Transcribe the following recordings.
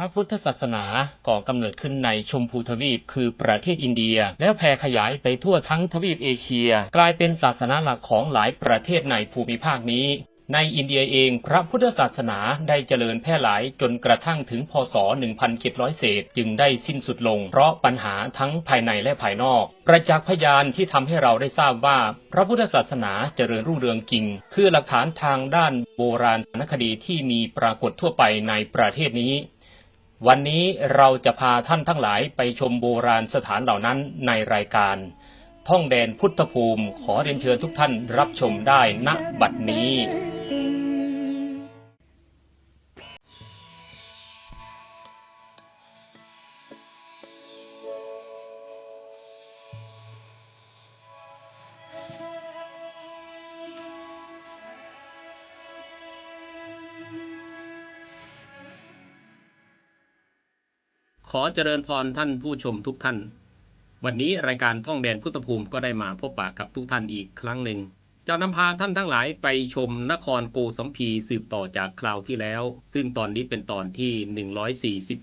พระพุทธศาสนาก่อกำเนิดขึ้นในชมพูทวีป คือประเทศอินเดีย แล้วแผ่ขยายไปทั่วทั้งทวีปเอเชีย กลายเป็นศาสนาหลักของหลายประเทศในภูมิภาคนี้ในอินเดียเองพระพุทธศาสนาได้เจริญแพร่หลายจนกระทั่งถึงพศ 1700 เศษจึงได้สิ้นสุดลง เพราะปัญหาทั้งภายในและภายนอก ประจักษ์พยานที่ทำให้เราได้ทราบว่า พระพุทธศาสนาเจริญรุ่งเรืองจริง คือหลักฐานทางด้านโบราณคดีที่มีปรากฏทั่วไปในประเทศนี้ วันนี้เราจะพาท่านทั้งหลายไปชมโบราณสถานเหล่านั้นในรายการ ท่องแดนพุทธภูมิขอเรียนเชิญทุกท่านรับชมได้ณบัดนี้ อเจริญพรท่านผู้ชมทุกท่าน วันนี้รายการท่องแดนพุทธภูมิก็ได้มาพบปะกับทุกท่านอีกครั้งหนึ่งจะนำพาท่านทั้งหลายไปชมนครโกสัมพีสืบต่อจากคราวที่แล้ว ซึ่งตอนนี้เป็นตอนที่ 147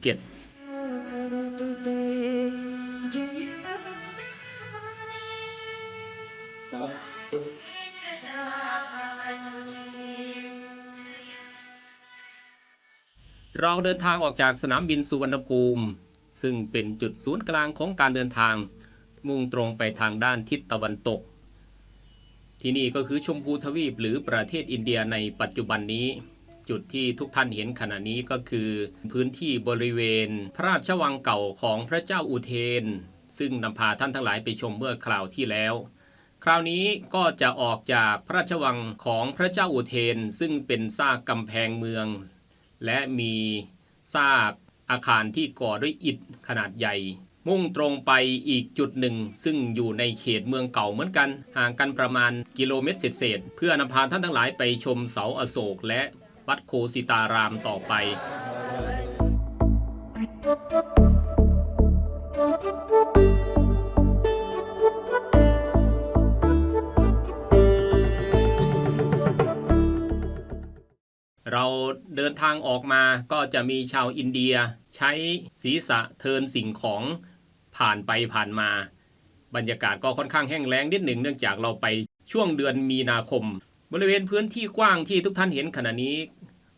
เราเดินทางออกจากสนามบินสุวรรณภูมิ ซึ่งเป็นจุดศูนย์กลางของการเดินทาง มุ่งตรงไปทางด้านทิศตะวันตก ที่นี่ก็คือชมพูทวีปหรือประเทศอินเดียในปัจจุบันนี้ จุดที่ทุกท่านเห็นขณะนี้ก็คือ พื้นที่บริเวณ พระราชวังเก่าของพระเจ้าอุเทน ซึ่งนำพาท่านทั้งหลายไปชมเมื่อคราวที่แล้วคราวนี้ก็จะออกจากพระราชวังของพระเจ้าอุเทน ซึ่งเป็นซากกำแพงเมือง และมีซาก อาคารที่ก่อด้วยอิฐขนาดใหญ่ มุ่งตรงไปอีกจุดหนึ่ง ซึ่งอยู่ในเขตเมืองเก่าเหมือนกัน ห่างกันประมาณกิโลเมตรเศษเพื่อนำพาท่านทั้งหลายไปชมเสาอโศกและวัดโคสิตารามต่อไป เราเดินทางออกมาก็จะมีชาวอินเดียใช้ศีรษะเทินสิ่งของผ่านไปผ่านมา บรรยากาศก็ค่อนข้างแห้งแล้งนิดหนึ่งเนื่องจากเราไปช่วงเดือนมีนาคม บริเวณพื้นที่กว้างที่ทุกท่านเห็นขณะนี้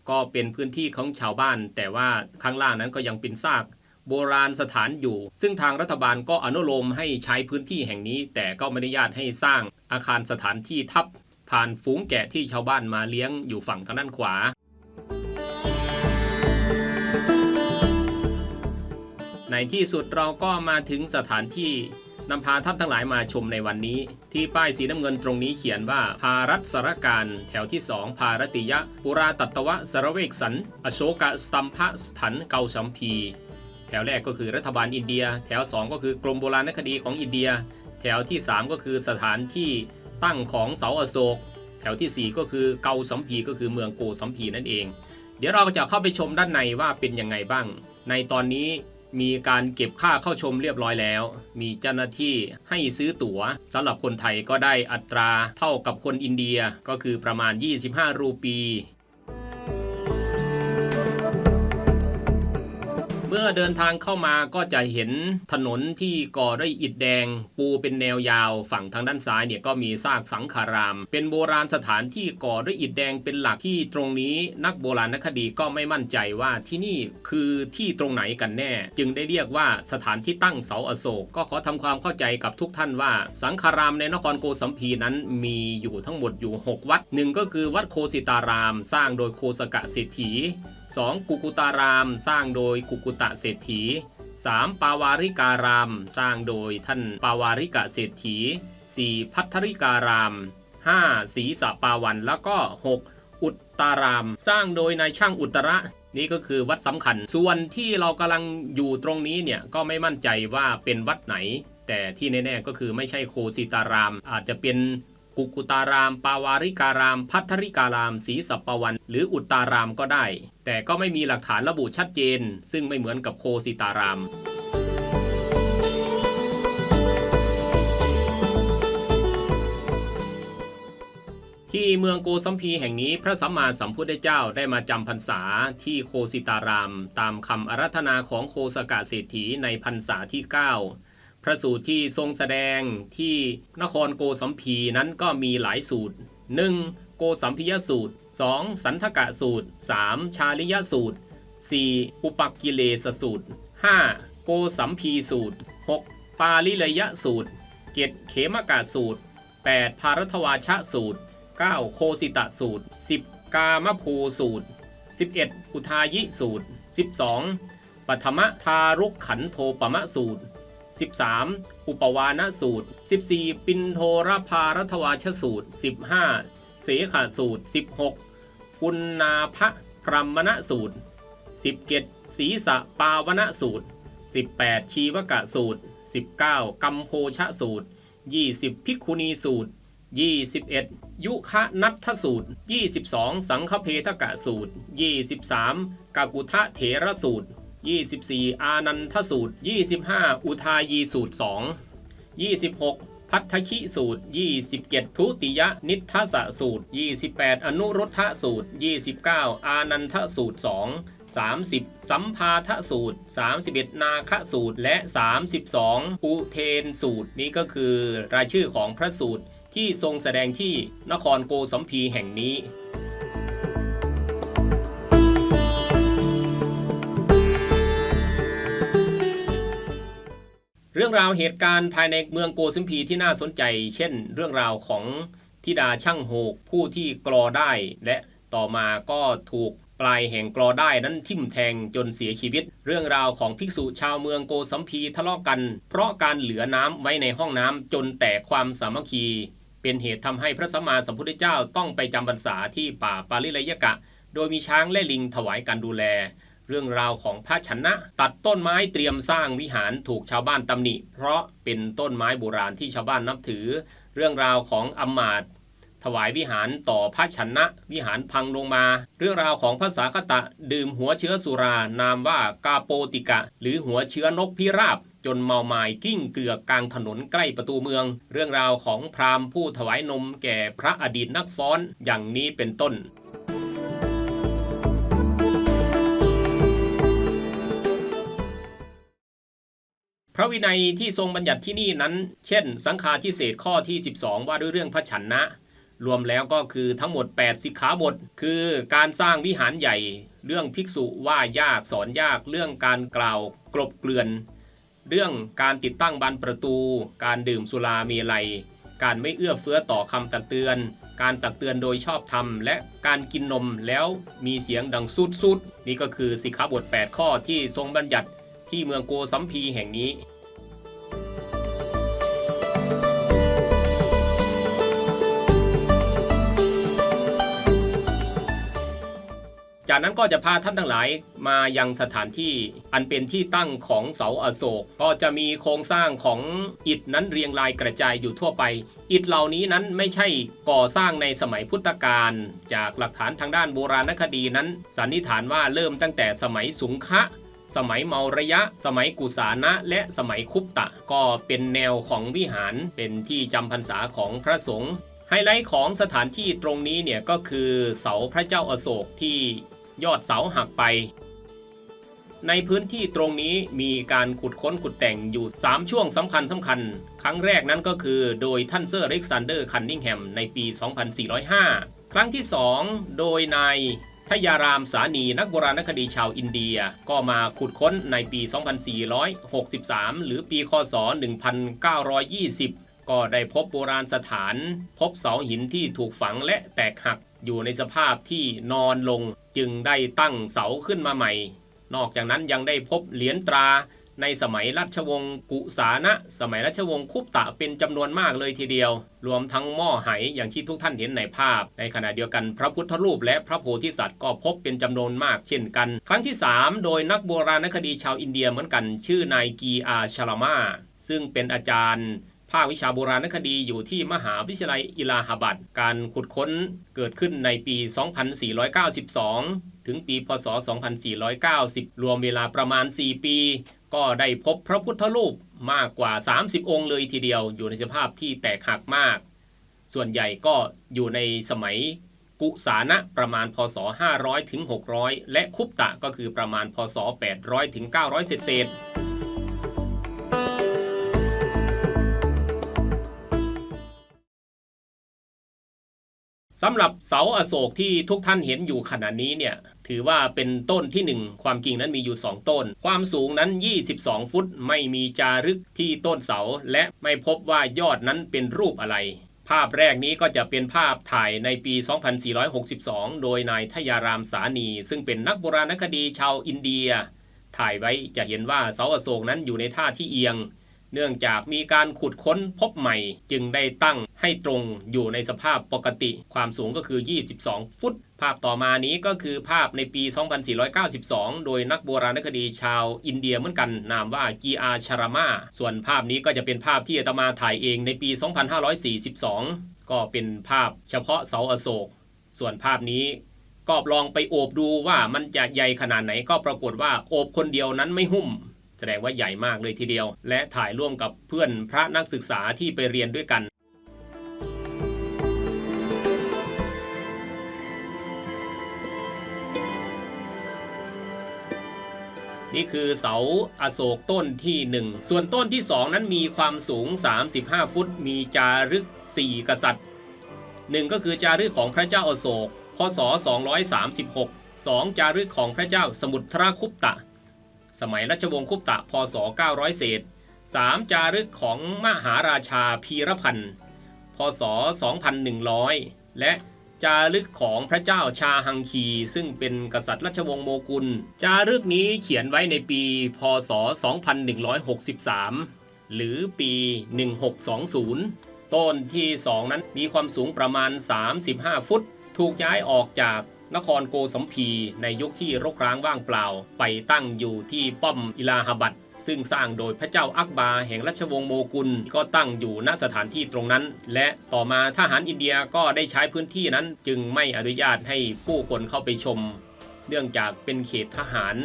ก็เป็นพื้นที่ของชาวบ้าน แต่ว่าข้างล่างนั้นก็ยังเป็นซากโบราณสถานอยู่ ซึ่งทางรัฐบาลก็อนุโลมให้ใช้พื้นที่แห่งนี้ แต่ก็ไม่ได้ญาตให้สร้างอาคารสถานที่ทับผ่านฝูงแกะที่ชาวบ้านมาเลี้ยงอยู่ฝั่งทางด้านขวา ในที่สุดเราก็มาถึงสถานที่นำพาท่านทั้งหลายมาชมในวันนี้ ที่ป้ายสีน้ำเงินตรงนี้เขียนว่า ภารัตสรการ แถวที่ 2 ภารติยะ ปุราตัตวะสรเวกสัน อโศกสตัมพสถันเกาสัมพี แถวแรกก็คือรัฐบาลอินเดีย แถว 2 ก็คือกรมโบราณคดีของอินเดีย แถวที่ 3 ก็คือสถานที่ตั้งของเสาอโศก แถวทีสี่4 ก็คือเกาสัมพีก็คือเมืองโกสัมพีนั่นเอง เดี๋ยวเราจะเข้าไปชมด้านในว่าเป็นยังไงบ้าง ในตอนนี้ มีการเก็บค่าเข้าชมเรียบร้อยแล้ว มีเจ้าหน้าที่ให้ซื้อตั๋วสำหรับคนไทยก็ได้อัตราเท่ากับคนอินเดียก็คือประมาณ 25 รูปี มื่อเดินทางเข้ามาก็จะเห็นถนนที่ก่อด้วยอิฐแดง ปูเป็นแนวยาว ฝั่งทางด้านซ้ายเนี่ยก็มีซากสังขาราม เป็นโบราณสถานที่ก่อด้วยอิฐแดงเป็นหลักที่ตรงนี้นักโบราณคดีก็ไม่มั่นใจว่าที่นี่คือที่ตรงไหนกันแน่ จึงได้เรียกว่าสถานที่ตั้งเสาอโศก ก็ขอทำความเข้าใจกับทุกท่านว่า สังขารามในนครโกสัมพีนั้นมีอยู่ทั้งหมดอยู่ 6 วัดหนึ่งก็คือวัดโคสิตาราม สร้างโดยโคสกะเศรษฐี 2. กุกุตาราม สร้างโดยกุกุตะเศรษฐี 3. ปาวาริการาม สร้างโดยท่านปาวาริกะเศรษฐี 4. พัทธริการาม 5. ศรีสะปาวันแล้วก็ 6. อุตตาราม สร้างโดยนายช่างอุตระนี่ก็คือวัดสำคัญ ส่วนที่เรากำลังอยู่ตรงนี้เนี่ยก็ไม่มั่นใจว่าเป็นวัดไหน แต่ที่แน่ๆก็คือไม่ใช่โคสิตาราม อาจจะเป็น กุกุตาราม ปาวาริการาม พัทธริการามศรีสัปวัน หรืออุตตารามก็ได้ แต่ก็ไม่มีหลักฐานระบุชัดเจน ซึ่งไม่เหมือนกับโคสิตารามที่เมืองโกสัมพีแห่งนี้พระสัมมาสัมพุทธเจ้าได้มาจำพรรษาที่โคสิตาราม ตามคำอารัธนาของโคสกะเศรษฐีในพรรษาที่ 9 ระสูตรที่ทรงแสดงที่นครโกสัมพีนั้นก็มีหลายสูตร 1. โกสัมพิยสูตร 2. สันทกะสูตร 3. ชาลิยสูตร 4. อุปักกิเลสสูตร 5. โกสัมพีสูตร 6. ปาลิเลยะสูตร 7. เขมกะสูตร 8. ภารัตวาชะสูตร 9. โคสิตะสูตร 10. กามภูสูตร 11. อุทายิสูตร 12. ปัทมทารุกขันโทปมะสูตร 13. อุปวานสูตร 14. ปินโทรพารัตวาชสูตร 15. เสขสูตร 16. ปุณนาภพรมณสูตร 17. ศีสะปาวณสูตร 18. ชีวกะสูตร 19. กัมโพชะสูตร 20. ภิกขุณีสูตร 21. ยุคะนัทธสูตร 22. สังฆเพทกะสูตร 23. กากุทะเถระสูตร 24. อานันทสูตร 25. อุทายีสูตร 2 26 พัทธคิสูตร 27 ทุติยนิทธสสูตร 28 อนุรุทธสูตร 29 อานันทสูตร 2 30 สัมภาทสูตร 31 นาคสูตร และ 32 อุเทนสูตร นี้ก็คือรายชื่อของพระสูตรที่ทรงแสดงที่นครโกสัมพีแห่งนี้ เรื่องราวเหตุการณ์ภายในเมืองโกสัมพีที่น่าสนใจ เช่น เรื่องราวของธิดาช่างโหกผู้ที่กรอได้ และต่อมาก็ถูกปลายแห่งกรอได้นั้นทิ่มแทงจนเสียชีวิต เรื่องราวของภิกษุชาวเมืองโกสัมพีทะเลาะกัน เพราะการเหลือน้ำไว้ในห้องน้ำจนแตกความสามัคคี เป็นเหตุทำให้พระสัมมาสัมพุทธเจ้าต้องไปจำพรรษาที่ป่าปาลิเลยกะ โดยมีช้างและลิงถวายการดูแล เรื่องราวของพระชนะ ตัดต้นไม้เตรียมสร้างวิหารถูกชาวบ้านตำหนิ เพราะเป็นต้นไม้โบราณที่ชาวบ้านนับถือ เรื่องราวของอมาตถวายวิหารต่อพระชนะ วิหารพังลงมา เรื่องราวของภาษากตะ ดื่มหัวเชื้อสุรานามว่ากาโปติกะ หรือหัวเชื้อนกพิราบ จนเมาไม้กิ้งเกลือกกลางถนนใกล้ประตูเมือง เรื่องราวของพราหมณ์ผู้ถวายนมแก่พระอดีตนักฟ้อนอย่างนี้เป็นต้น พระวินัยที่ทรงบัญญัติที่นี่นั้น เช่น สังฆาทิเศษข้อที่ 12 ว่าด้วยเรื่องพระฉันนะ รวมแล้วก็คือทั้งหมด 8 สิกขาบท คือการสร้างวิหารใหญ่ เรื่องภิกษุว่ายากสอนยาก เรื่องการกล่าวกลบเกลื่อน เรื่องการติดตั้งบานประตู การดื่มสุราเมลัย การไม่เอื้อเฟื้อต่อคำตักเตือน การตักเตือนโดยชอบธรรม และการกินนมแล้วมีเสียงดังสุดๆนี่ก็คือสิกขาบท 8 ข้อที่ทรงบัญญัติ ที่เมืองโกสัมพีแห่งนี้จากนั้นก็จะพาท่านทั้งหลายมายังสถานที่อันเป็นที่ตั้งของเสาอโศก ก็จะมีโครงสร้างของอิฐนั้นเรียงรายกระจายอยู่ทั่วไป อิฐเหล่านี้นั้นไม่ใช่ก่อสร้างในสมัยพุทธกาลจากหลักฐานทางด้านโบราณคดีนั้นสันนิษฐานว่าเริ่มตั้งแต่สมัยสุงคะ สมัยเมาระยะ สมัยกุสานะ และสมัยคุปตะ ก็เป็นแนวของวิหารเป็นที่จำพรรษาของพระสงฆ์ไฮไลท์ของสถานที่ตรงนี้เนี่ยก็คือเสาพระเจ้าอาโศกที่ยอดเสาหักไป ในพื้นที่ตรงนี้มีการขุดค้นขุดแต่งอยู่ 3 ช่วงสำคัญสำคัญ ครั้งแรกนั้นก็คือโดยท่านเซอร์เล็กซานเดอร์คันนิงแฮมในปี 2405 ครั้งที่ 2 โดยนาย ทยารามสานีนักโบราณคดีชาวอินเดีย ก็มาขุดค้นในปี 2463 หรือปีคศ 1920 ก็ได้พบโบราณสถาน พบเสาหินที่ถูกฝังและแตกหักอยู่ในสภาพที่นอนลงจึงได้ตั้งเสาขึ้นมาใหม่ นอกจากนั้นยังได้พบเหรียญตรา ในสมัยรัชวงศ์กุสานะ สมัยรัชวงศ์คุปตะเป็นจำนวนมากเลยทีเดียว รวมทั้งหม้อไหอย่างที่ทุกท่านเห็นในภาพ ในขณะเดียวกันพระพุทธรูปและพระโพธิสัตว์ก็พบเป็นจำนวนมากเช่นกัน ครั้งที่ 3 โดยนักโบราณคดีชาวอินเดียเหมือนกัน ชื่อนายกีอาชลามาซึ่งเป็นอาจารย์ภาควิชาโบราณคดีอยู่ที่มหาวิทยาลัยอิลาฮาบัดการขุดค้นเกิดขึ้นในปี 2492 ถึงปี พศ 2490 รวมเวลาประมาณ 4 ปี ก็ได้พบพระพุทธรูปมากกว่า 30 องค์เลยทีเดียว อยู่ในสภาพที่แตกหักมาก ส่วนใหญ่ก็อยู่ในสมัยกุสานะประมาณพศ 500 ถึง 600 และคุปตะก็คือประมาณพศ 800 ถึง 900 เศษเศษ สำหรับเสาอโศกที่ทุกท่านเห็นอยู่ขณะนี้เนี่ยถือว่าเป็นต้นที่หนึ่งความจริงนั้นมีอยู่ 2 ต้น ความสูงนั้น 22 ฟุตไม่มีจารึกที่ต้นเสา และไม่พบว่ายอดนั้นเป็นรูปอะไร ภาพแรกนี้ก็จะเป็นภาพถ่ายในปี 2462 โดยนายทยารามสานี ซึ่งเป็นนักโบราณคดีชาวอินเดีย ถ่ายไว้จะเห็นว่าเสาอโศกนั้นอยู่ในท่าที่เอียง เนื่องจากมีการขุดค้นพบใหม่ จึงได้ตั้งให้ตรงอยู่ในสภาพปกติ ความสูงก็คือ 22 ฟุต ภาพต่อมานี้ก็คือภาพในปี 2492 โดยนักโบราณคดีชาวอินเดียเหมือนกัน นามว่ากีอาชารามา ส่วนภาพนี้ก็จะเป็นภาพที่อาตมาถ่ายเองในปี 2542 ก็เป็นภาพเฉพาะเสาอโศก ส่วนภาพนี้ก็ลองไปโอบดูว่ามันจะใหญ่ขนาดไหนก็ปรากฏว่าโอบคนเดียวนั้นไม่หุ้ม แสดงว่าใหญ่มากเลยทีเดียว และถ่ายร่วมกับเพื่อนพระนักศึกษาที่ไปเรียนด้วยกันนี่คือเสาอโศกต้นที่ 1 ส่วนต้นที่ 2 นั้นมีความสูง 35 ฟุต มีจารึก 4 กษัตริย์ 1 ก็คือจารึกของพระเจ้าอโศก พศ 236 2 จารึกของพระเจ้าสมุทรคุปตะ สมัยรัชวงศ์คุปตะพศ 900 เศษ 3 จารึกของมหาราชาพีรพันธ์พศ 2100 และจารึกของพระเจ้าชาฮังคี ซึ่งเป็นกษัตริย์ราชวงศ์โมกุล จารึกนี้เขียนไว้ในปี พศ 2163 หรือปี 1620 ต้นที่ 2 นั้นมีความสูงประมาณ 35 ฟุต ถูกย้ายออกจาก นครโกสัมพีในยุคที่รกร้างว่างเปล่า ไปตั้งอยู่ที่ป้อมอิลาฮบัดซึ่งสร้างโดยพระเจ้าอักบาแห่งราชวงศ์โมกุลก็ตั้งอยู่ณสถานที่ตรงนั้น และต่อมาทหารอินเดียก็ได้ใช้พื้นที่นั้นจึงไม่อนุญาตให้ผู้คนเข้าไปชม เนื่องจากเป็นเขตทหาร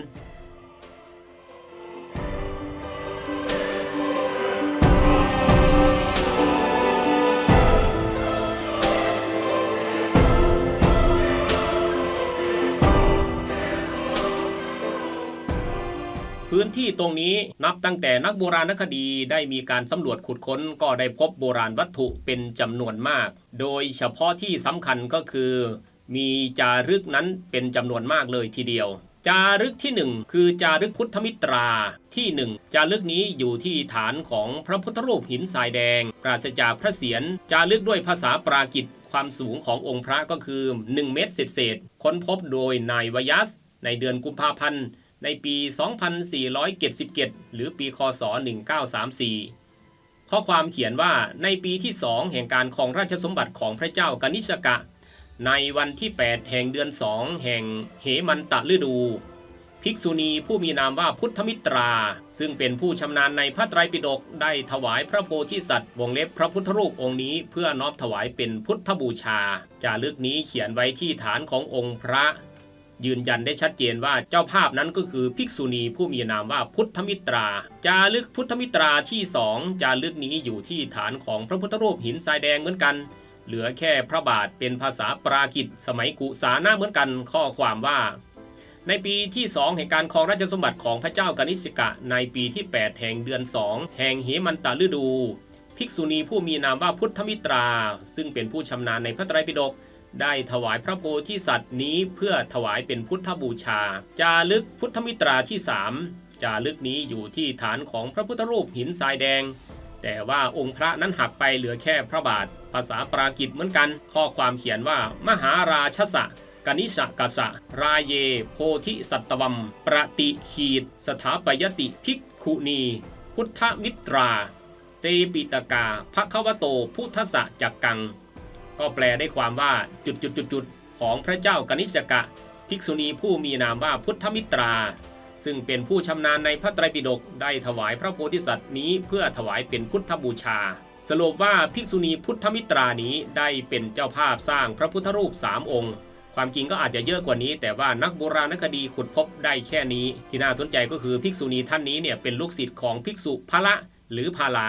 ที่ตรงนี้นับตั้งแต่นักโบราณคดีได้มีการสำรวจขุดค้นก็ได้พบโบราณวัตถุเป็นจำนวนมาก โดยเฉพาะที่สำคัญก็คือ มีจารึกนั้นเป็นจำนวนมากเลยทีเดียว จารึกที่หนึ่งคือจารึกพุทธมิตราที่หนึ่งจารึกนี้อยู่ที่ฐานของพระพุทธรูปหินทรายแดง ปราศจากพระเศียรจารึกด้วยภาษาปรากิตความสูงขององค์พระก็คือ 1 เมตรเศษๆค้นพบโดยนายวยัสในเดือนกุมภาพันธ์ ในปี 2477 หรือปีคศ 1934 ข้อความเขียนว่าในปีที่สองแห่งการครองราชสมบัติของพระเจ้ากนิชกะ ในวันที่ 8 แห่งเดือนสองแห่งเหมันตะฤดู ภิกษุณีผู้มีนามว่าพุทธมิตรา ซึ่งเป็นผู้ชำนาญในพระไตรปิฎกได้ถวายพระโพธิสัตว์ วงเล็บพระพุทธรูปองค์นี้เพื่อน้อมถวายเป็นพุทธบูชาจารึกนี้เขียนไว้ที่ฐานขององค์พระ ยืนยันได้ชัดเจนว่าเจ้าภาพนั้นก็คือภิกษุณีผู้มีนามว่าพุทธมิตรา จารึกพุทธมิตราที่สองจารึกนี้อยู่ที่ฐานของพระพุทธรูปหินทรายแดงเหมือนกัน เหลือแค่พระบาทเป็นภาษาปรากิตสมัยกุสานะเหมือนกันข้อความว่า ในปีที่สองแห่งการครองราชสมบัติของพระเจ้ากนิสิกะ ในปีที่ 8 แห่งเดือนสองแห่งเหมันตาฤดู ภิกษุณีผู้มีนามว่าพุทธมิตรา ซึ่งเป็นผู้ชำนาญในพระไตรปิฎก ได้ถวายพระโพธิสัตว์นี้เพื่อถวายเป็นพุทธบูชา จารึกพุทธมิตราที่สามจารึกนี้อยู่ที่ฐานของพระพุทธรูปหินทรายแดง แต่ว่าองค์พระนั้นหักไปเหลือแค่พระบาท ภาษาปรากิตเหมือนกัน ข้อความเขียนว่ามหาราชสะกนิชกัสะรายเย โพธิสัตวัม ประติขีด สถาปยติภิกขุนีพุทธมิตรา เตปิตกาภควโตพุทธสะจักกัง ก็แปลได้ความว่าจุดจุดจุดจุดของพระเจ้ากนิชกะ ภิกษุณีผู้มีนามว่าพุทธมิตรา ซึ่งเป็นผู้ชำนาญในพระไตรปิฎกได้ถวายพระโพธิสัตว์นี้เพื่อถวายเป็นพุทธบูชา สรุปว่าภิกษุณีพุทธมิตรานี้ได้เป็นเจ้าภาพสร้างพระพุทธรูปสามองค์ความจริงก็อาจจะเยอะกว่านี้ แต่ว่านักโบราณคดีขุดพบได้แค่นี้ ที่น่าสนใจก็คือภิกษุณีท่านนี้เนี่ยเป็นลูกศิษย์ของภิกษุพละหรือพาลา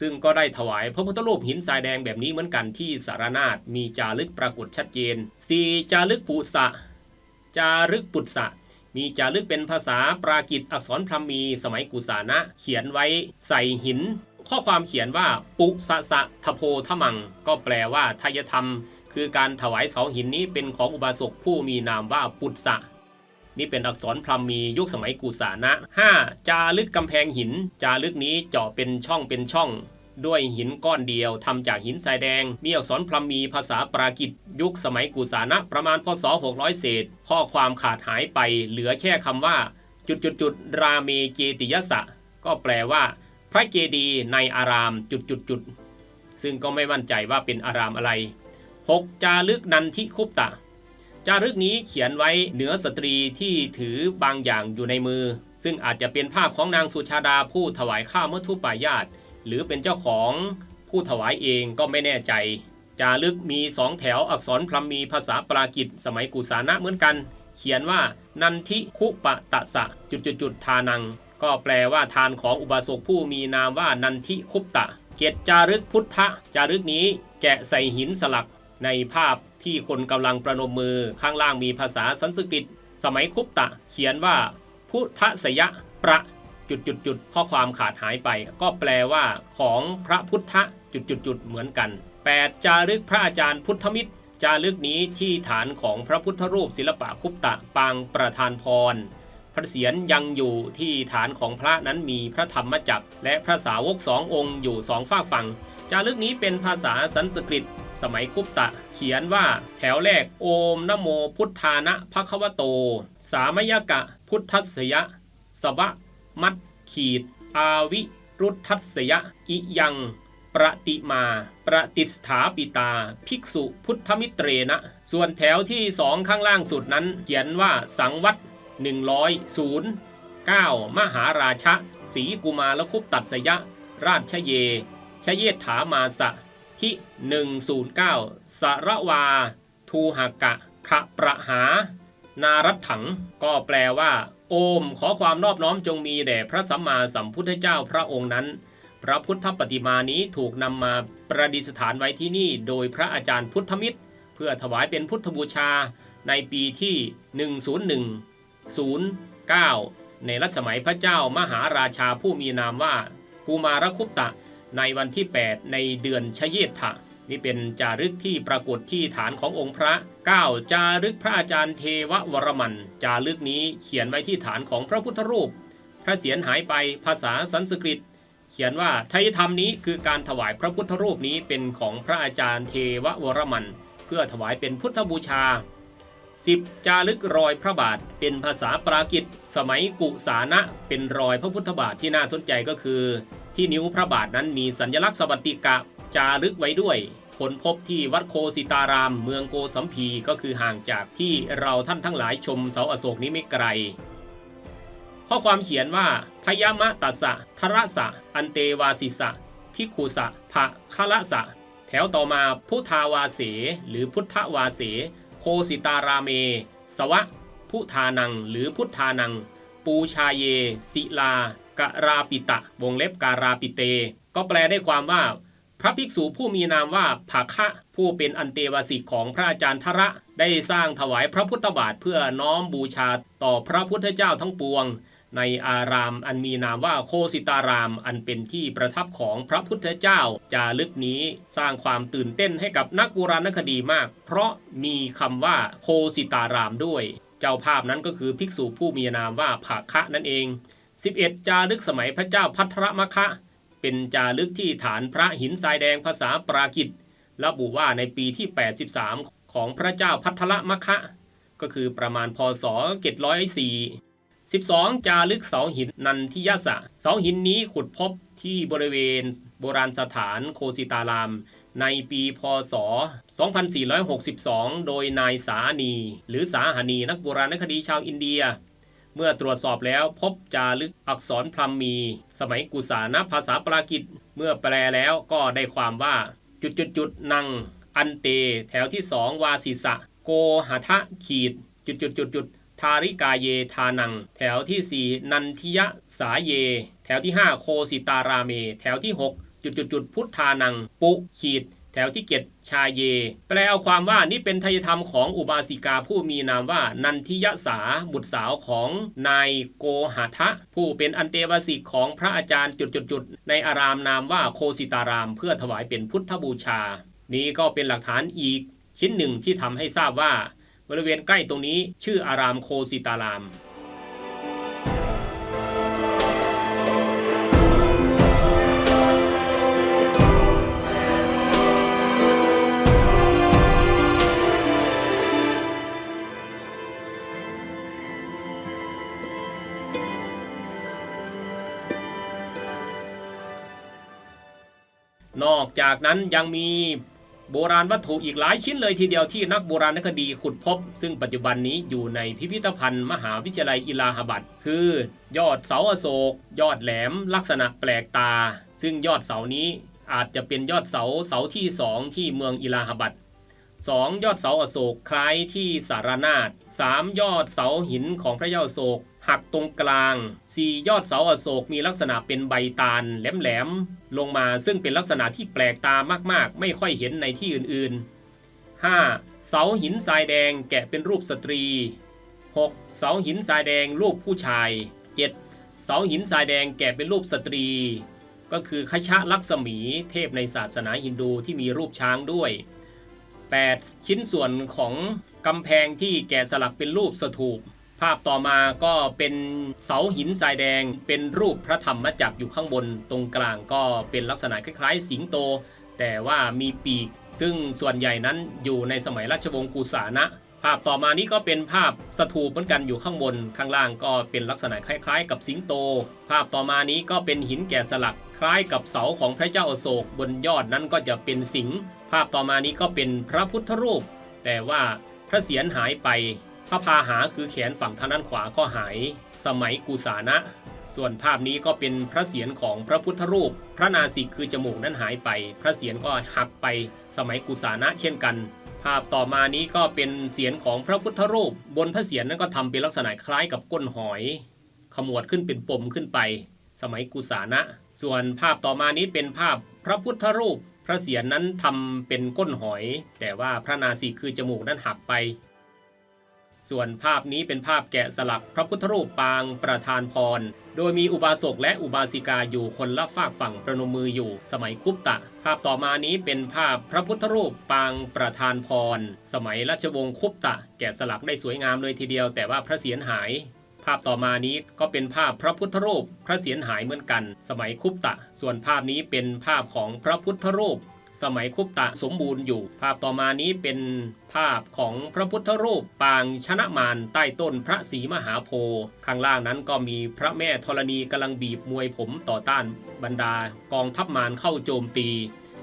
ซึ่งก็ได้ถวายพระพุทธรูปหินทรายแดงแบบนี้เหมือนกันที่สารนาฏมีจารึกปรากฏชัดเจน 4. จารึกปุษะจารึกปุษะมีจารึกเป็นภาษาปรากิตอักษรพรหมีสมัยกุสานะ เขียนไว้ใส่หิน ข้อความเขียนว่าปุสะสะทโพทมัง ก็แปลว่าทายธรรม คือการถวายเสาหินนี้เป็นของอุบาสกผู้มีนามว่าปุษะ นี่เป็นอักษรพรหมียุคสมัยกุสานะ 5. จารึกกำแพงหิน จารึกนี้เจาะเป็นช่องเป็นช่อง ด้วยหินก้อนเดียวทำจากหินทรายแดง มีอักษรพรหมีภาษาปรากิตยุคสมัยกุสานะประมาณพศ 600 เศษ ข้อความขาดหายไปเหลือแค่คำว่า จุดจุดจุดราเมเกติยสะ ก็แปลว่า พระเจดีย์ในอารามจุดจุดจุดซึ่งก็ไม่มั่นใจว่าเป็นอารามอะไร 6. จารึกนันทิคุปตะ จารึกนี้เขียนไว้เหนือสตรีที่ถือบางอย่างอยู่ในมือ ซึ่งอาจจะเป็นภาพของนางสุชาดาผู้ถวายข้าวมัทุปายาตหรือเป็นเจ้าของผู้ถวายเองก็ไม่แน่ใจ จารึกมีสองแถวอักษรพลัมมีภาษาปรากิตสมัยกุสานะเหมือนกัน เขียนว่านันทิคุปะตะสะจุดจุดจุดๆทานัง ก็แปลว่าทานของอุบาสกผู้มีนามว่านันทิคุปตะ เกตจารึกพุทธะจารึกนี้แกะใส่หินสลักในภาพ ที่คนกำลังประนมมือข้างล่างมีภาษาสันสกฤต สมัยคุปตะ เขียนว่าพุทธสยะประจุดจุดจุดข้อความขาดหายไป ก็แปลว่าของพระพุทธจุดจุดจุดเหมือนกัน 8. จารึกพระอาจารย์พุทธมิตร จารึกนี้ที่ฐานของพระพุทธรูปศิลปะคุปตะปางประธานพรพระเศียรยังอยู่ที่ฐานของพระนั้นมีพระธรรมจักรและพระสาวกสององค์อยู่สองฝากฝั่ง จารึกนี้เป็นภาษาสันสกฤต สมัยคุปตะ เขียนว่าแถวแรกโอมนโมพุทธานะภควโต สามยกะพุทธัสยะ สวะ มัดขีด อาวิรุทธัสยะ อิยัง ประติมา ประติสถาปิตา ภิกษุพุทธมิตรนะ ส่วนแถวที่สองข้างล่างสุดนั้น เขียนว่าสังวัต100ศูนย์9มหาราชะ สีกุมารคุปตัดสยะ ราชเย ชเยถามาสะที่109สระวา ทูหกะขะประหา นารัตถัง ก็แปลว่า โอมขอความนอบน้อมจงมีแด่พระสัมมาสัมพุทธเจ้าพระองค์นั้น พระพุทธปฏิมานี้ถูกนำมาประดิษฐานไว้ที่นี่ โดยพระอาจารย์พุทธมิตร เพื่อถวายเป็นพุทธบูชาในปีที่ 101 09 ในรัชสมัยพระเจ้ามหาราชาผู้มีนามว่ากุมารคุปตะ ในวันที่ 8 ในเดือนชเยถะนี่เป็นจารึกที่ปรากฏที่ฐานขององค์พระ 9 จารึกพระอาจารย์เทววรมัน จารึกนี้เขียนไว้ที่ฐานของพระพุทธรูป พระเศียรหายไปภาษาสันสกฤต เขียนว่าไทยธรรมนี้คือการถวายพระพุทธรูปนี้เป็นของพระอาจารย์เทววรมัน เพื่อถวายเป็นพุทธบูชา 10. จารึกรอยพระบาทเป็นภาษาปรากิตสมัยกุสานะเป็นรอยพระพุทธบาทที่น่าสนใจก็คือ ที่นิ้วพระบาทนั้นมีสัญลักษณ์สวัสดิกะจารึกไว้ด้วยค้นพบที่วัดโคสิตาราม เมืองโกสัมพีก็คือห่างจากที่เราท่านทั้งหลายชมเสาอโศกนี้ไม่ไกล ข้อความเขียนว่าพยามะตัสสะทระสะ อันเตวาสิสะพิกุสะภะคะละสะ แถวต่อมาพุทธาวาเส หรือพุทธวาเส โคสิตาราเม สวะ พุทานังหรือพุทธานัง ปูชาเย ศิลา กราปิตะ วงเล็บการาปิเต ก็แปลได้ความว่า พระภิกษุผู้มีนามว่าภาคะผู้เป็นอันเตวสิกของพระอาจารย์ทระ ได้สร้างถวายพระพุทธบาทเพื่อน้อมบูชาต่อพระพุทธเจ้าทั้งปวง ในอารามอันมีนามว่าโคสิตาราม อันเป็นที่ประทับของพระพุทธเจ้า จารึกนี้สร้างความตื่นเต้นให้กับนักโบราณคดีมาก เพราะมีคำว่าโคสิตารามด้วย เจ้าภาพนั้นก็คือภิกษุผู้มีนามว่าภาคะนั่นเอง 11 จารึกสมัยพระเจ้าพัทรมคะ เป็นจารึกที่ฐานพระหินทรายแดงภาษาปรากิตระบุว่าในปีที่ 83 ของพระเจ้าพัทรมคะ ก็คือประมาณพศ 704 12 จารึกเสาหินนันทิยสะเสาหินนี้ขุดพบที่บริเวณโบราณสถานโคสิตาราม ในปีพศ 2462 โดยนายสานี หรือสาหานีนักโบราณคดีชาวอินเดีย เมื่อตรวจสอบแล้วพบจารึกอักษรพลัมมี สมัยกุสานะภาษาปรากิตเมื่อแปลแล้วก็ได้ความว่า จุดจุดจุดนัง อันเต แถวที่สองวาสิสะ โกหทะขีด จุดจุดจุดจุดทาริกาเยทานัง แถวที่สี่นันทิยะสาเย แถวที่ห้าโคสิตาราเม แถวที่หกจุดๆๆพุทธานัง ปุขีด แถวที่เจ็ดชาเย แปลเอาความว่านี่เป็นทายธรรมของอุบาสิกาผู้มีนามว่านันทิยสาบุตรสาวของนายโกหทะ ผู้เป็นอันเตวสิกของพระอาจารย์จุดๆๆในอารามนามว่าโคสิตาราม เพื่อถวายเป็นพุทธบูชา นี้ก็เป็นหลักฐานอีกชิ้นหนึ่งที่ทำให้ทราบว่า บริเวณใกล้ตรงนี้ชื่ออารามโคสิตาราม นอกจากนั้นยังมีโบราณวัตถุอีกหลายชิ้นเลยทีเดียวที่นักโบราณคดีขุดพบ ซึ่งปัจจุบันนี้อยู่ในพิพิธภัณฑ์ มหาวิทยาลัยอิลาฮบัดคือ ยอดเสาอโศก ยอดแหลม ลักษณะแปลกตา ซึ่งยอดเสานี้อาจจะเป็นยอดเสาเสาที่สองที่เมืองอิลาฮบัด 2. ยอดเสาอโศกคล้ายที่สารนาฏ 3. ยอดเสาหินของพระเจ้าโศก หักตรงกลาง 4. ยอดเสาอโศกมีลักษณะเป็นใบตาลแหลมๆลงมาซึ่งเป็นลักษณะที่แปลกตามากๆ ไม่ค่อยเห็นในที่อื่นๆ 5. เสาหินทรายแดงแกะเป็นรูปสตรี 6. เสาหินทรายแดงรูปผู้ชาย 7. เสาหินทรายแดงแกะเป็นรูปสตรี ก็คือคชะลักษมีเทพในศาสนาฮินดูที่มีรูปช้างด้วย 8. ชิ้นส่วนของกำแพงที่แกะสลักเป็นรูปสถูป ภาพต่อมาก็เป็นเสาหินทรายแดง เป็นรูปพระธรรมจักรอยู่ข้างบนตรงกลางก็เป็นลักษณะคล้ายๆ สิงโต แต่ว่ามีปีก ซึ่งส่วนใหญ่นั้นอยู่ในสมัยราชวงศ์กุสานะ ภาพต่อมานี้ก็เป็นภาพสถูปเหมือนกันอยู่ข้างบน ข้างล่างก็เป็นลักษณะคล้าย ๆ กับสิงโต ภาพต่อมานี้ก็เป็นหินแกะสลักคล้ายกับเสาของพระเจ้าอโศกบนยอดนั้นก็จะเป็นสิงห์ภาพต่อมานี้ก็เป็นพระพุทธรูป แต่ว่าพระเศียรหายไป พระพาหาคือแขนฝั่งทางด้านขวาก็หาย สมัยกุสานะ ส่วนภาพนี้ก็เป็นพระเศียรของพระพุทธรูป พระนาสิกคือจมูกนั้นหายไป พระเศียรก็หักไปสมัยกุสานะเช่นกัน ภาพต่อมานี้ก็เป็นเศียรของพระพุทธรูป บนพระเศียรนั้นก็ทำเป็นลักษณะคล้ายกับก้นหอย ขมวดขึ้นเป็นปมขึ้นไป สมัยกุสานะ ส่วนภาพต่อมานี้เป็นภาพพระพุทธรูป พระเศียรนั้นทำเป็นก้นหอย แต่ว่าพระนาสิกคือจมูกนั้นหักไป ส่วนภาพนี้เป็นภาพแกะสลักพระพุทธรูปปางประธานพร โดยมีอุบาสกและอุบาสิกาอยู่คนละฝากฝั่งประนมมืออยู่ สมัยคุปตะ ภาพต่อมานี้เป็นภาพพระพุทธรูปปางประธานพร สมัยราชวงศ์คุปตะ แกะสลักได้สวยงามเลยทีเดียว แต่ว่าพระเศียรหาย ภาพต่อมานี้ก็เป็นภาพพระพุทธรูปพระเศียรหายเหมือนกัน สมัยคุปตะ ส่วนภาพนี้เป็นภาพของพระพุทธรูป สมัยคุปตะสมบูรณ์อยู่ ภาพต่อมานี้เป็น ภาพของพระพุทธรูปปางชนะมารใต้ต้นพระศรีมหาโพธิ์ข้างล่างนั้นก็มีพระแม่ธรณีกำลังบีบมวยผมต่อต้านบรรดากองทัพมารเข้าโจมตี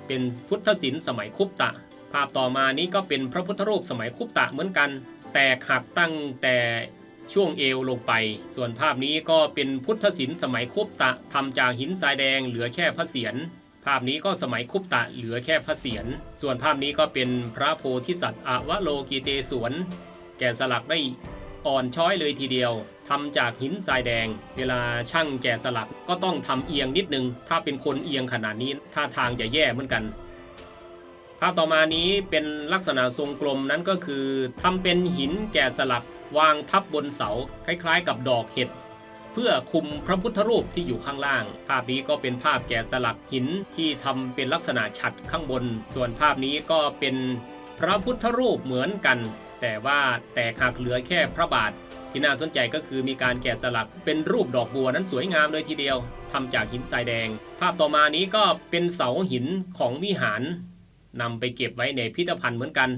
เป็นพุทธศิลป์สมัยคุปตะ ภาพต่อมานี้ก็เป็นพระพุทธรูปสมัยคุปตะเหมือนกัน แตกหักตั้งแต่ช่วงเอวลงไป ส่วนภาพนี้ก็เป็นพุทธศิลป์สมัยคุปตะทำจากหินทรายแดงเหลือแค่พระเศียร ภาพนี้ก็สมัยคุปตะเหลือแค่พระเศียร ส่วนภาพนี้ก็เป็นพระโพธิสัตว์อวโลกิเตศวน แกะสลักได้อ่อนช้อยเลยทีเดียวทำจากหินทรายแดง เวลาช่างแกะสลักก็ต้องทำเอียงนิดนึง ถ้าเป็นคนเอียงขนาดนี้ท่าทางจะแย่เหมือนกัน ภาพต่อมานี้เป็นลักษณะทรงกลมนั้นก็คือทำเป็นหินแกะสลักวางทับบนเสาคล้ายๆ กับดอกเห็ด เพื่อคุมพระพุทธรูปที่อยู่ข้างล่าง ภาพนี้ก็เป็นภาพแกะสลักหินที่ทำเป็นลักษณะฉัดข้างบน ส่วนภาพนี้ก็เป็นพระพุทธรูปเหมือนกัน แต่ว่าแตกหักเหลือแค่พระบาทที่น่าสนใจก็คือมีการแกะสลักเป็นรูปดอกบัวนั้นสวยงามเลยทีเดียวทำจากหินทรายแดง ภาพต่อมานี้ก็เป็นเสาหินของวิหารนำไปเก็บไว้ในพิพิธภัณฑ์เหมือนกัน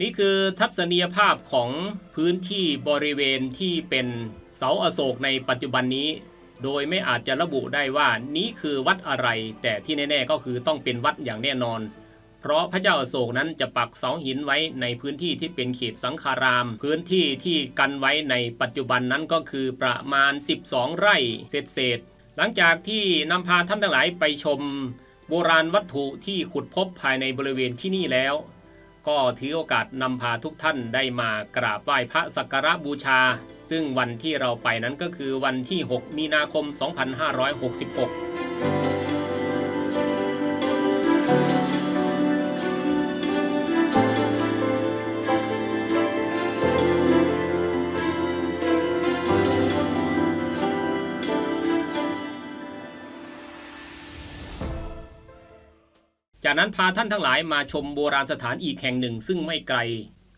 นี่คือทัศนียภาพของพื้นที่บริเวณที่เป็นเสาอโศกในปัจจุบันนี้ โดยไม่อาจจะระบุได้ว่านี้คือวัดอะไร แต่ที่แน่ๆก็คือต้องเป็นวัดอย่างแน่นอน เพราะพระเจ้าอโศกนั้นจะปักเสาหินไว้ในพื้นที่ที่เป็นเขตสังฆาราม พื้นที่ที่กันไว้ในปัจจุบันนั้นก็คือประมาณ 12 ไร่เศษๆหลังจากที่นำพาท่านทั้งหลายไปชม โบราณวัตถุที่ขุดพบภายในบริเวณที่นี่แล้ว ก็ถือโอกาสนำพาทุกท่านได้มากราบไหว้พระสักการะบูชา ซึ่งวันที่เราไปนั้นก็คือวันที่ 6 มีนาคม 2566 นั้นพาท่านทั้งหลายมาชมโบราณสถานอีกแห่งหนึ่ง ซึ่งไม่ไกล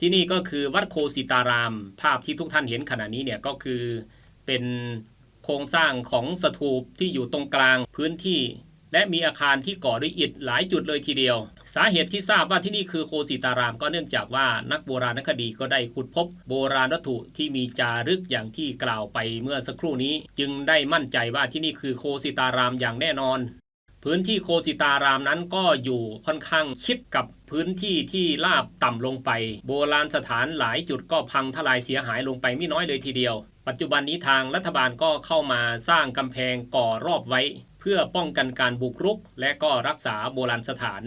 ที่นี่ก็คือวัดโคสิตาราม ภาพที่ทุกท่านเห็นขณะนี้เนี่ยก็คือเป็นโครงสร้างของสถูปที่อยู่ตรงกลางพื้นที่ และมีอาคารที่ก่อด้วยอิฐหลายจุดเลยทีเดียว สาเหตุที่ทราบว่าที่นี่คือโคสิตาราม ก็เนื่องจากว่านักโบราณคดีก็ได้ขุดพบโบราณวัตถุที่มีจารึกอย่างที่กล่าวไปเมื่อสักครู่นี้ จึงได้มั่นใจว่าที่นี่คือโคสิตารามอย่างแน่นอน พื้นที่โคสิตารามนั้นก็อยู่ค่อนข้างชิดกับพื้นที่ที่ลาบต่ำลงไป โบราณสถานหลายจุดก็พังทลายเสียหายลงไปไม่น้อยเลยทีเดียว ปัจจุบันนี้ทางรัฐบาลก็เข้ามาสร้างกำแพงก่อรอบไว้ เพื่อป้องกันการบุกรุก และก็รักษาโบราณสถาน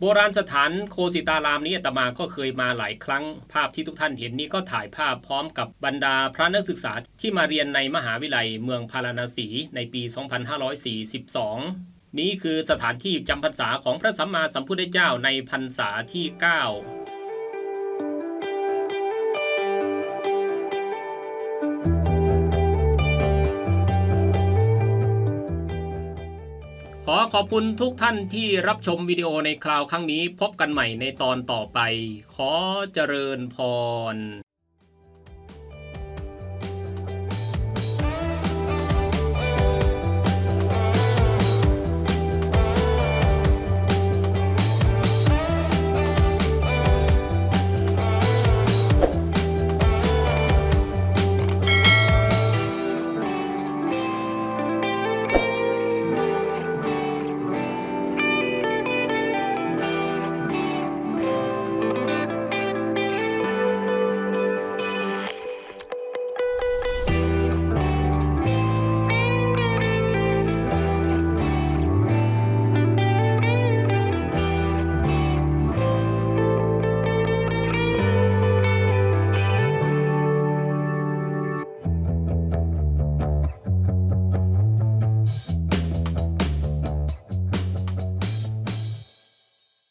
โบราณสถานโคสิตารามนี้อาตมาก็เคยมาหลายครั้ง ภาพที่ทุกท่านเห็นนี้ก็ถ่ายภาพพร้อมกับบรรดาพระนักศึกษาที่มาเรียนในมหาวิทยาลัยเมืองพาราณสีในปี 2542 นี้คือสถานที่จำพรรษาของพระสัมมาสัมพุทธเจ้าในพรรษาที่ 9ขอขอบคุณทุกท่านที่รับชมวิดีโอในคราวครั้งนี้พบกันใหม่ในตอนต่อไป ขอเจริญพร